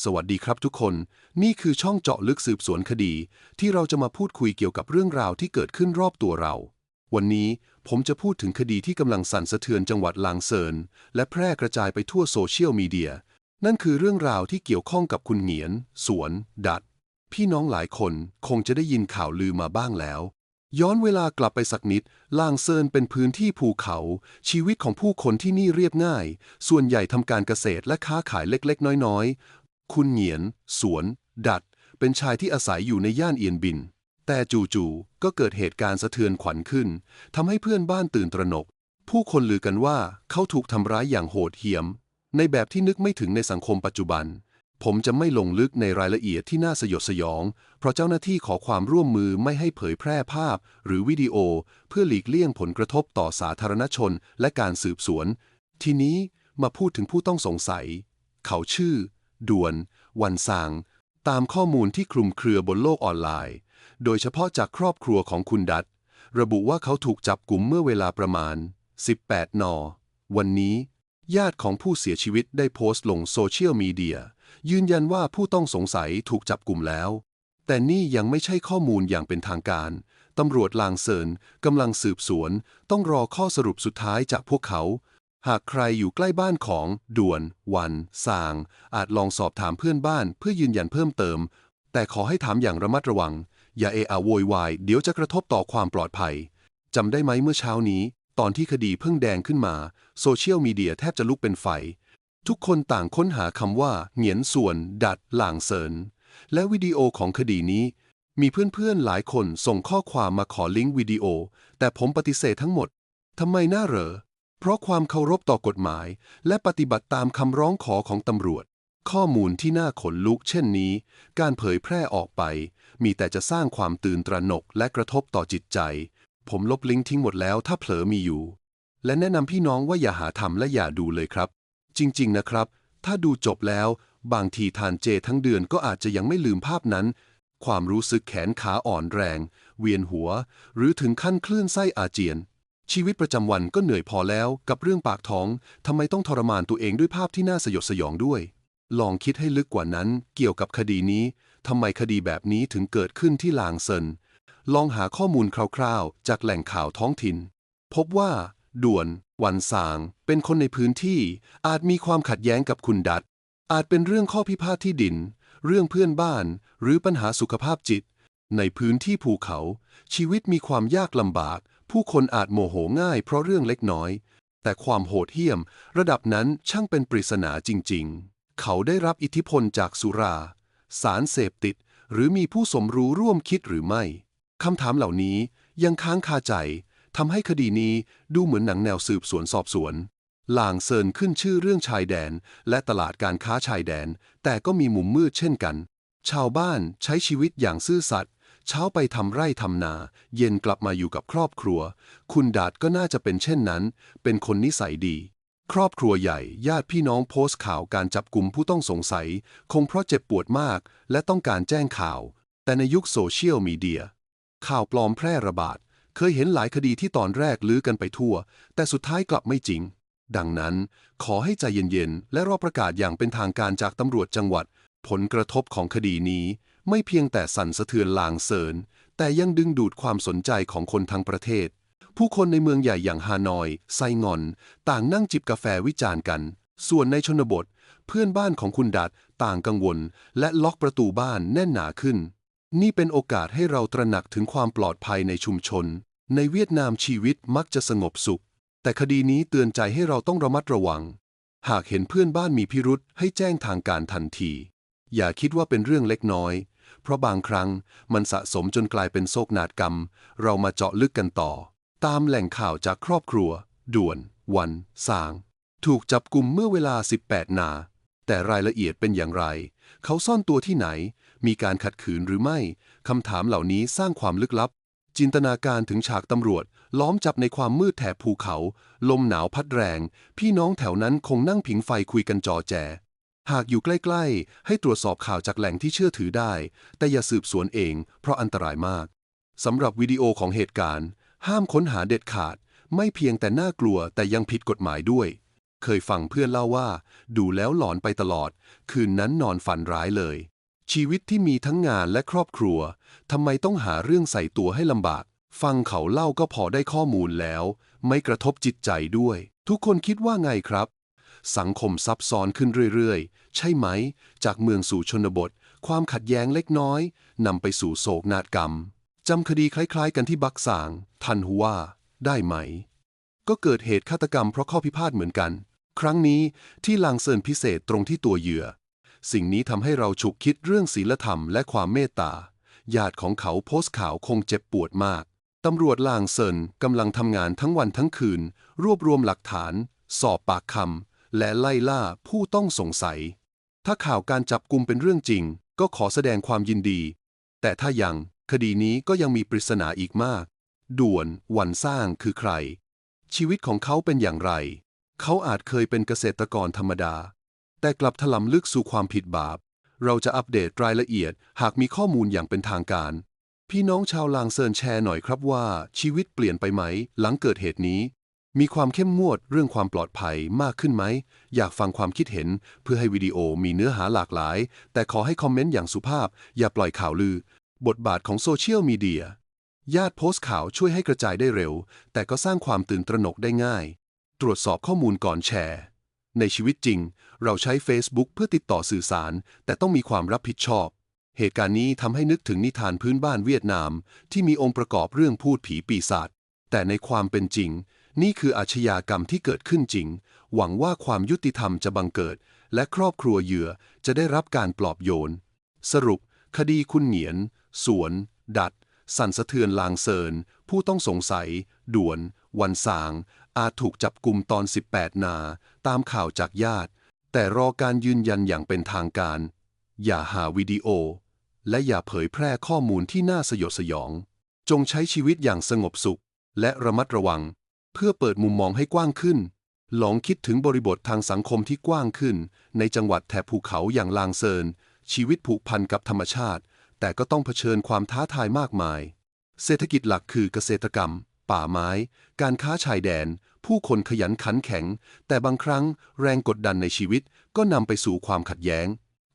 สวัสดีครับทุกคน นี่คือช่องเจาะลึกสืบสวนคดี ที่เราจะมาพูดคุยเกี่ยวกับเรื่องราวที่เกิดขึ้นรอบตัวเรา วันนี้ผมจะพูดถึงคดีที่กำลังสั่นสะเทือนจังหวัดลางเซิน และแพร่กระจายไปทั่วโซเชียลมีเดีย นั่นคือเรื่องราวที่เกี่ยวข้องกับคุณเหงียน สวน ดัด พี่น้องหลายคนคงจะได้ยินข่าวลือมาบ้างแล้ว ย้อนเวลากลับไปสักนิด ลางเซินเป็นพื้นที่ภูเขา ชีวิตของผู้คนที่นี่เรียบง่าย ส่วนใหญ่ทำการเกษตรและค้าขายเล็กๆ น้อยๆ คุณเหียน สวน ดัด เป็นชายที่อาศัยอยู่ในย่านเอียนบิน แต่จู่ๆก็เกิดเหตุการณ์สะเทือนขวัญขึ้นทำให้เพื่อนบ้านตื่นตระหนก ผู้คนลือกันว่าเขาถูกทำร้ายอย่างโหดเหี้ยม ในแบบที่นึกไม่ถึงในสังคมปัจจุบัน ผมจะไม่ลงลึกในรายละเอียดที่น่าสยดสยอง เพราะเจ้าหน้าที่ขอความร่วมมือไม่ให้เผยแพร่ภาพ หรือวิดีโอ เพื่อหลีกเลี่ยงผลกระทบต่อสาธารณชนและการสืบสวน ทีนี้มาพูดถึงผู้ต้องสงสัย เขาชื่อ ด่วน วันซาง ตามข้อมูลที่คลุมเครือบนโลกออนไลน์ โดยเฉพาะจากครอบครัวของคุณดัตระบุว่าเขาถูกจับกลุ่มเมื่อเวลาประมาณ 18 น วันนี้ ญาติของผู้เสียชีวิตได้โพสต์ลงโซเชียลมีเดีย ยืนยันว่าผู้ต้องสงสัยถูกจับกลุ่มแล้ว แต่นี่ยังไม่ใช่ข้อมูลอย่างเป็นทางการ ตำรวจลางเซินกำลังสืบสวน ต้องรอข้อสรุปสุดท้ายจากพวกเขา หากใครอยู่ใกล้บ้านของ ด่วน วันสาง อาจลองสอบถามเพื่อนบ้านเพื่อยืนยันเพิ่มเติม แต่ขอให้ถามอย่างระมัดระวัง อย่าเอะอะโวยวาย เดี๋ยวจะกระทบต่อความปลอดภัยจำได้ไหมเมื่อเช้านี้ ตอนที่คดีเพิ่งแดงขึ้นมา โซเชียลมีเดียแทบจะลุกเป็นไฟ ทุกคนต่างค้นหาคำว่า เหงียนส่วน ดัด หลางเซินและวิดีโอของคดีนี้ มีเพื่อนๆหลายคนส่งข้อความมาขอลิงก์วิดีโอ แต่ผมปฏิเสธทั้งหมดทำไมน่าเหรอ เพราะความเคารพต่อกฎหมาย และปฏิบัติตามคำร้องขอของตำรวจ ข้อมูลที่น่าขนลุกเช่นนี้ การเผยแพร่ออกไป มีแต่จะสร้างความตื่นตระหนกและกระทบต่อจิตใจ ผมลบลิงก์ทิ้งหมดแล้วถ้าเผลอมีอยู่ และแนะนำพี่น้องว่าอย่าหาทำและอย่าดูเลยครับ จริง ๆ นะครับ ถ้าดูจบแล้ว บางทีทานเจทั้งเดือนก็อาจจะยังไม่ลืมภาพนั้น ความรู้สึกแขนขาอ่อนแรง เวียนหัว หรือถึงขั้นคลื่นไส้อาเจียน ชีวิตประจำวันก็เหนื่อยพอแล้วกับเรื่องปากท้องทำไมต้องทรมานตัวเองด้วยภาพที่น่าสยดสยองด้วย ลองคิดให้ลึกกว่านั้นเกี่ยวกับคดีนี้ทำไมคดีแบบนี้ถึงเกิดขึ้นที่ลางเซิน ลองหาข้อมูลคร่าวๆ จากแหล่งข่าวท้องถิ่น พบว่า ด่วน วันสาง เป็นคนในพื้นที่ อาจมีความขัดแย้งกับคุณดัตอาจเป็นเรื่องข้อพิพาทที่ดิน เรื่องเพื่อนบ้าน หรือปัญหาสุขภาพจิต ในพื้นที่ภูเขา ชีวิตมีความยากลำบาก ผู้คนอาจโมโหง่ายเพราะเรื่องเล็กน้อย แต่ความโหดเหี้ยม ระดับนั้นช่างเป็นปริศนาจริง ๆ เขาได้รับอิทธิพลจากสุรา สารเสพติด หรือมีผู้สมรู้ร่วมคิดหรือไม่คำถามเหล่านี้ยังค้างคาใจทำให้คดีนี้ดูเหมือนหนังแนวสืบสวนสอบสวนลางเซินขึ้นชื่อเรื่องชายแดน และตลาดการค้าชายแดน แต่ก็มีมุมมืดเช่นกัน ชาวบ้านใช้ชีวิตอย่างซื่อสัตย์ เช้าไปทำไร่ทำนา เย็นกลับมาอยู่กับครอบครัว คุณดาดก็น่าจะเป็นเช่นนั้น เป็นคนนิสัยดี ครอบครัวใหญ่ ญาติพี่น้องโพสต์ข่าวการจับกลุ่มผู้ต้องสงสัย คงเพราะเจ็บปวดมาก และต้องการแจ้งข่าว แต่ในยุคโซเชียลมีเดีย ข่าวปลอมแพร่ระบาด เคยเห็นหลายคดีที่ตอนแรกลือกันไปทั่ว แต่สุดท้ายกลับไม่จริง ดังนั้น ขอให้ใจเย็นๆ และรอประกาศอย่างเป็นทางการจากตำรวจจังหวัด ผลกระทบของคดีนี้ ไม่เพียงแต่สั่นสะเทือนลางเซินแต่ยังดึงดูดความสนใจของคนทั้งประเทศ ผู้คนในเมืองใหญ่อย่างฮานอย ไซงอน ต่างนั่งจิบกาแฟวิจารณ์กัน ส่วนในชนบท เพื่อนบ้านของคุณดัดต่างกังวล และล็อกประตูบ้านแน่นหนาขึ้น นี่เป็นโอกาสให้เราตระหนักถึงความปลอดภัยในชุมชน ในเวียดนามชีวิตมักจะสงบสุข แต่คดีนี้เตือนใจให้เราต้องระมัดระวัง หากเห็นเพื่อนบ้านมีพิรุษให้แจ้งทางการทันที อย่าคิดว่าเป็นเรื่องเล็กน้อย เพราะบางครั้งมันสะสมจนกลายเป็นโศกนาฏกรรม เรามาเจาะลึกกันต่อ ตามแหล่งข่าวจากครอบครัว ด่วน วัน สาง ถูกจับกลุ่มเมื่อเวลา 18 นา แต่รายละเอียดเป็นอย่างไร เขาซ่อนตัวที่ไหน มีการขัดขืนหรือไม่คำถามเหล่านี้สร้างความลึกลับ จินตนาการถึงฉากตำรวจ ล้อมจับในความมืดแถบภูเขา ลมหนาวพัดแรง พี่น้องแถวนั้นคงนั่งผิงไฟคุยกันจอแจ หากอยู่ใกล้ๆ ให้ตรวจสอบข่าวจากแหล่งที่เชื่อถือได้ แต่อย่าสืบสวนเอง เพราะอันตรายมาก สำหรับวิดีโอของเหตุการณ์ ห้ามค้นหาเด็ดขาด ไม่เพียงแต่น่ากลัวแต่ยังผิดกฎหมายด้วย เคยฟังเพื่อนเล่าว่า ดูแล้วหลอนไปตลอด คืนนั้นนอนฝันร้ายเลย ชีวิตที่มีทั้งงานและครอบครัวทำไมต้องหาเรื่องใส่ตัวให้ลำบาก ฟังเขาเล่าก็พอได้ข้อมูลแล้ว ไม่กระทบจิตใจด้วย ทุกคนคิดว่าไงครับ สังคมซับซ้อนขึ้นเรื่อยๆ ใช่ไหม จากเมืองสู่ชนบท ความขัดแย้งเล็กน้อยนำไปสู่โศกนาฏกรรม จำคดีคล้ายๆ กันที่บักสาง ทันหัวได้ไหม ก็เกิดเหตุฆาตกรรมเพราะข้อพิพาทเหมือนกัน ครั้งนี้ที่ลางเซินพิเศษตรงที่ตัวเหยื่อ สิ่งนี้ทำให้เราฉุกคิดเรื่องศีลธรรมและความเมตตาญาติของเขาโพสต์ข่าวคงเจ็บปวดมากตำรวจลางเซินกำลังทำงานทั้งวันทั้งคืน รวบรวมหลักฐาน สอบปากคำ และไล่ล่าผู้ต้องสงสัย ถ้าข่าวการจับกลุ่มเป็นเรื่องจริง ก็ขอแสดงความยินดี แต่ถ้ายังคดีนี้ก็ยังมีปริศนาอีกมาก ด่วนวันสร้างคือใคร ชีวิตของเขาเป็นอย่างไร เขาอาจเคยเป็นเกษตรกรธรรมดา แต่กลับถลำลึกสู่ความผิดบาป เราจะอัปเดตรายละเอียดหากมีข้อมูลอย่างเป็นทางการ พี่น้องชาวลางเซินแชร์หน่อยครับว่าชีวิตเปลี่ยนไปไหม หลังเกิดเหตุนี้ มีความเข้มงวดเรื่องความปลอดภัยมากขึ้นไหม อยากฟังความคิดเห็น เพื่อให้วิดีโอมีเนื้อหาหลากหลาย แต่ขอให้คอมเมนต์อย่างสุภาพ อย่าปล่อยข่าวลือ บทบาทของโซเชียลมีเดีย ญาติโพสต์ข่าวช่วยให้กระจายได้เร็ว แต่ก็สร้างความตื่นตระหนกได้ง่าย ตรวจสอบข้อมูลก่อนแชร์ ในชีวิตจริง เราใช้ Facebook เพื่อติดต่อสื่อสาร แต่ต้องมีความรับผิดชอบ เหตุการณ์นี้ทำให้นึกถึงนิทานพื้นบ้านเวียดนาม ที่มีองค์ประกอบเรื่องพูดผีปีศาจ แต่ในความเป็นจริง นี่คืออาชญากรรมที่เกิดขึ้นจริง หวังว่าความยุติธรรมจะบังเกิด และครอบครัวเหยื่อจะได้รับการปลอบโยน สรุป คดีคุณเหนียน สวน ดัด สั่นสะเทือนลางเซิน ผู้ต้องสงสัย ด่วน วันสาง อาจถูกจับกลุ่มตอน 18 นา ตามข่าวจากญาติ แต่รอการยืนยันอย่างเป็นทางการ อย่าหาวิดีโอ และอย่าเผยแพร่ข้อมูลที่น่าสยดสยอง จงใช้ชีวิตอย่างสงบสุข และระมัดระวัง เพื่อเปิดมุมมองให้กว้างขึ้น ลองคิดถึงบริบททางสังคมที่กว้างขึ้น ในจังหวัดแถบภูเขาอย่างลางเซิน ชีวิตผูกพันกับธรรมชาติ แต่ก็ต้องเผชิญความท้าทายมากมาย เศรษฐกิจหลักคือเกษตรกรรม ป่าไม้ การค้าชายแดน ผู้คนขยันขันแข็ง แต่บางครั้งแรงกดดันในชีวิตก็นำไปสู่ความขัดแย้ง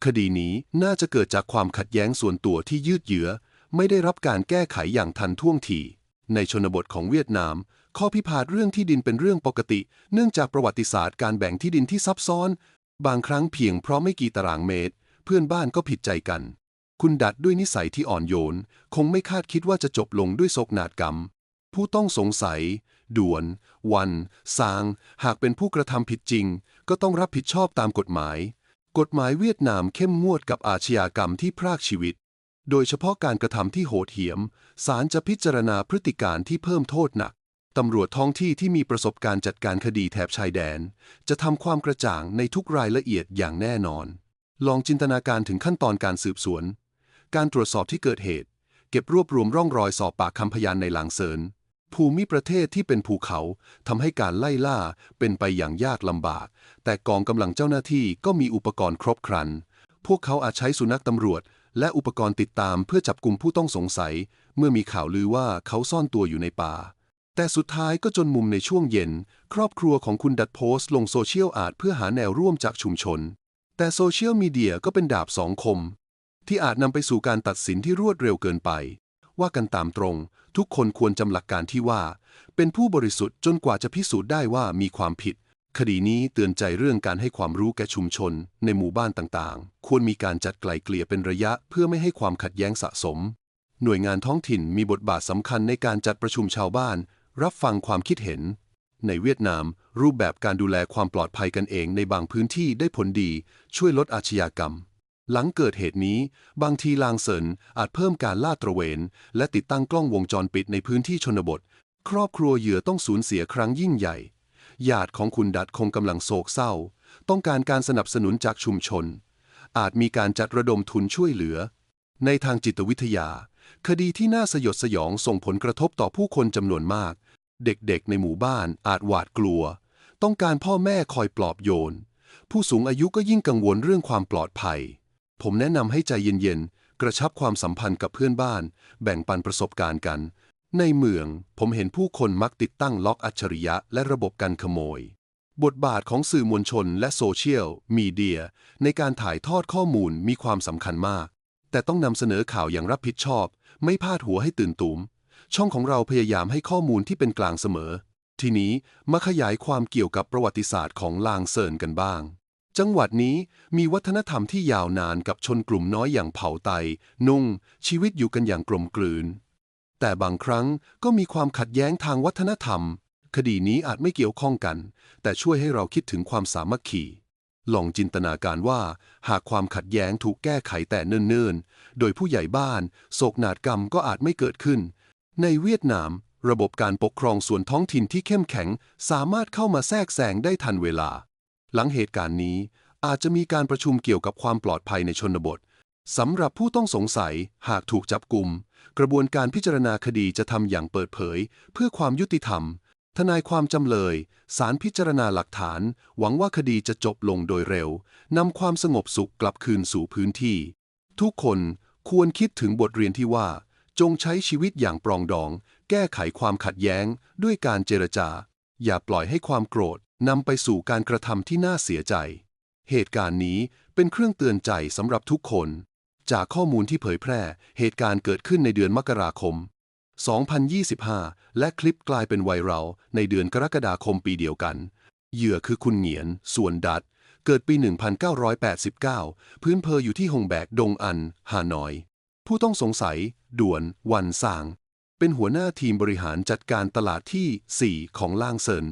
คดีนี้น่าจะเกิดจากความขัดแย้งส่วนตัวที่ยืดเยื้อ ไม่ได้รับการแก้ไขอย่างทันท่วงทีในชนบทของเวียดนาม ข้อพิพาทเรื่องที่ดินเป็นเรื่องปกติ เนื่องจากประวัติศาสตร์การแบ่งที่ดินที่ซับซ้อน บางครั้งเพียงเพราะไม่กี่ตารางเมตร เพื่อนบ้านก็ผิดใจกัน คุณดัดด้วยนิสัยที่อ่อนโยน คงไม่คาดคิดว่าจะจบลงด้วยโศกนาฏกรรม ผู้ต้องสงสัย ด่วน วันสาง หากเป็นผู้กระทำผิดจริง ก็ต้องรับผิดชอบตามกฎหมาย กฎหมายเวียดนามเข้มงวดกับอาชญากรรมที่พรากชีวิต โดยเฉพาะการกระทำที่โหดเหี้ยมศาลจะพิจารณาพฤติการที่เพิ่มโทษหนัก ตำรวจท้องที่ที่มีประสบการณ์จัดการคดีแถบชายแดน จะทำความกระจ่างในทุกรายละเอียดอย่างแน่นอน ลองจินตนาการถึงขั้นตอนการสืบสวน การตรวจสอบที่เกิดเหตุ เก็บรวบรวมร่องรอยสอบปากคำพยานในหลางเซินภูมิประเทศที่เป็นภูเขาทำให้การไล่ล่าเป็นไปอย่างยากลำบาก แต่กองกำลังเจ้าหน้าที่ก็มีอุปกรณ์ครบครัน พวกเขาอาจใช้สุนัขตำรวจ และอุปกรณ์ติดตามเพื่อจับกลุ่มผู้ต้องสงสัย เมื่อมีข่าวลือว่าเขาซ่อนตัวอยู่ในป่า แต่สุดท้ายก็จนมุมในช่วงเย็น ครอบครัวของคุณดัดโพสต์ลงโซเชียลอาจเพื่อหาแนวร่วมจากชุมชน แต่โซเชียลมีเดียก็เป็นดาบสองคม ที่อาจนำไปสู่การตัดสินที่รวดเร็วเกินไป ว่ากันตามตรง ทุกคนควรจำหลักการที่ว่า เป็นผู้บริสุทธิ์จนกว่าจะพิสูจน์ได้ว่ามีความผิด คดีนี้เตือนใจเรื่องการให้ความรู้แก่ชุมชน ในหมู่บ้านต่างๆ ควรมีการจัดไกล่เกลี่ยเป็นระยะเพื่อไม่ให้ความขัดแย้งสะสม หน่วยงานท้องถิ่นมีบทบาทสำคัญในการจัดประชุมชาวบ้าน รับฟังความคิดเห็น ในเวียดนาม รูปแบบการดูแลความปลอดภัยกันเองในบางพื้นที่ได้ผลดี ช่วยลดอาชญากรรม หลังเกิดเหตุนี้ บางทีลางเซินอาจเพิ่มการลาดตระเวน และติดตั้งกล้องวงจรปิดในพื้นที่ชนบท ครอบครัวเหยื่อต้องสูญเสียครั้งยิ่งใหญ่ญาติของคุณดัดคงกำลังโศกเศร้า ต้องการการสนับสนุนจากชุมชน อาจมีการจัดระดมทุนช่วยเหลือ ในทางจิตวิทยา คดีที่น่าสยดสยองส่งผลกระทบต่อผู้คนจำนวนมาก เด็กๆในหมู่บ้านอาจหวาดกลัว ต้องการพ่อแม่คอยปลอบโยน ผู้สูงอายุก็ยิ่งกังวลเรื่องความปลอดภัย ผมแนะนำให้ใจเย็นๆ กระชับความสัมพันธ์กับเพื่อนบ้าน แบ่งปันประสบการณ์กัน ในเมืองผมเห็นผู้คนมักติดตั้งล็อกอัจฉริยะและระบบการขโมย บทบาทของสื่อมวลชนและโซเชียลมีเดีย ในการถ่ายทอดข้อมูลมีความสำคัญมาก แต่ต้องนำเสนอข่าวอย่างรับผิดชอบ ไม่พาดหัวให้ตื่นตูม ช่องของเราพยายามให้ข้อมูลที่เป็นกลางเสมอ ทีนี้มาขยายความเกี่ยวกับประวัติศาสตร์ของลางเซินกันบ้าง จังหวัดนี้มีวัฒนธรรมที่ยาวนานกับชนกลุ่มน้อยอย่างเผ่าไต นุ่ง ชีวิตอยู่กันอย่างกลมกลืน แต่บางครั้งก็มีความขัดแย้งทางวัฒนธรรม คดีนี้อาจไม่เกี่ยวข้องกัน แต่ช่วยให้เราคิดถึงความสามัคคีลองจินตนาการว่า หากความขัดแย้งถูกแก้ไขแต่เนิ่นๆ โดยผู้ใหญ่บ้าน โศกนาฏกรรมก็อาจไม่เกิดขึ้น ในเวียดนาม ระบบการปกครองส่วนท้องถิ่นที่เข้มแข็ง สามารถเข้ามาแทรกแซงได้ทันเวลา หลังเหตุการณ์นี้ อาจจะมีการประชุมเกี่ยวกับความปลอดภัยในชนบทสำหรับผู้ต้องสงสัยหากถูกจับกลุ่ม กระบวนการพิจารณาคดีจะทำอย่างเปิดเผย เพื่อความยุติธรรม ทนายความจำเลยสารพิจารณาหลักฐาน หวังว่าคดีจะจบลงโดยเร็วนำความสงบสุขกลับคืนสู่พื้นที่ ทุกคนควรคิดถึงบทเรียนที่ว่า จงใช้ชีวิตอย่างปรองดอง แก้ไขความขัดแย้ง ด้วยการเจรจา อย่าปล่อยให้ความโกรธนำไปสู่การกระทำที่น่าเสียใจ เหตุการณ์นี้เป็นเครื่องเตือนใจสำหรับทุกคน จากข้อมูลที่เผยแพร่ เหตุการณ์เกิดขึ้นในเดือนมกราคม 2025 และคลิปกลายเป็นไวรัลในเดือนกรกฎาคมปีเดียวกัน เหยื่อคือคุณเหงียน ส่วนดัด เกิดปี 1989 พื้นเพออยู่ที่ฮงแบกดงอัน ฮานอย ผู้ต้องสงสัย ด่วนวันซาง เป็นหัวหน้าทีมบริหารจัดการตลาดที่ 4 ของล่างเซิน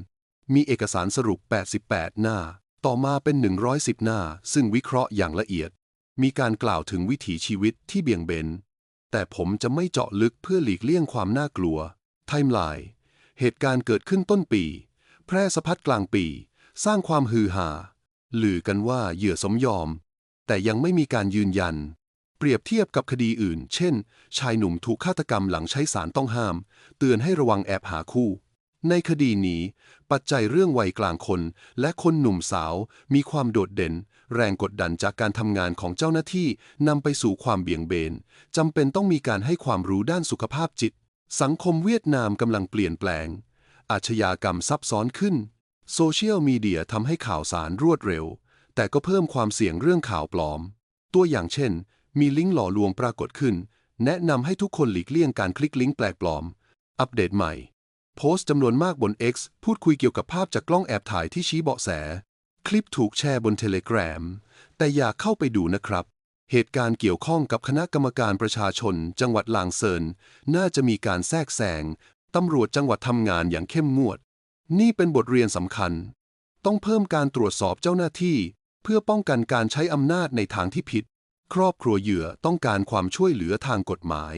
มีเอกสารสรุป 88 หน้า ต่อมาเป็น 110 หน้า ซึ่งวิเคราะห์อย่างละเอียด มีการกล่าวถึงวิถีชีวิตที่เบี่ยงเบน แต่ผมจะไม่เจาะลึกเพื่อหลีกเลี่ยงความน่ากลัว ไทม์ไลน์ เหตุการณ์เกิดขึ้นต้นปี แพร่สะพัดกลางปี สร้างความฮือฮาลือกันว่าเหยื่อสมยอม แต่ยังไม่มีการยืนยัน เปรียบเทียบกับคดีอื่น เช่น ชายหนุ่มถูกฆาตกรรมหลังใช้สารต้องห้าม เตือนให้ระวังแอบหาคู่ ในคดีนี้ ปัจจัยเรื่องวัยกลางคน และคนหนุ่มสาวมีความโดดเด่น แรงกดดันจากการทำงานของเจ้าหน้าที่นำไปสู่ความเบี่ยงเบนจำเป็นต้องมีการให้ความรู้ด้านสุขภาพจิต สังคมเวียดนามกำลังเปลี่ยนแปลง อาชญากรรมซับซ้อนขึ้น โซเชียลมีเดียทำให้ข่าวสารรวดเร็ว แต่ก็เพิ่มความเสี่ยงเรื่องข่าวปลอม ตัวอย่างเช่น มีลิงก์หล่อลวงปรากฏขึ้น แนะนำให้ทุกคนหลีกเลี่ยงการคลิกลิงก์แปลกปลอม อัปเดตใหม่ โพสต์จำนวนมากบน X พูดคุยเกี่ยวกับภาพจากกล้องแอบถ่ายที่ชี้เบาะแส คลิปถูกแชร์บนเทเล gram แต่อยากเข้าไปดูนะครับ เหตุการณ์เกี่ยวข้องกับคณะกรรมการประชาชน จังหวัดลางเซิน น่าจะมีการแทรกแซงตำรวจจังหวัดทำงานอย่างเข้มงวด นี่เป็นบทเรียนสำคัญ ต้องเพิ่มการตรวจสอบเจ้าหน้าที่ เพื่อป้องกันการใช้อำนาจในทางที่ผิด ครอบครัวเหยื่อต้องการความช่วยเหลือทางกฎหมาย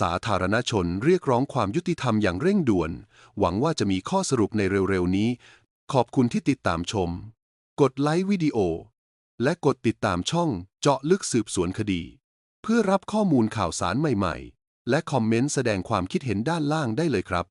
สาธารณชนเรียกร้องความยุติธรรมอย่างเร่งด่วน หวังว่าจะมีข้อสรุปในเร็วๆนี้ ขอบคุณที่ติดตามชม กดไลค์วิดีโอ และกดติดตามช่องเจาะลึกสืบสวนคดี เพื่อรับข้อมูลข่าวสารใหม่ๆ และคอมเมนต์แสดงความคิดเห็นด้านล่างได้เลยครับ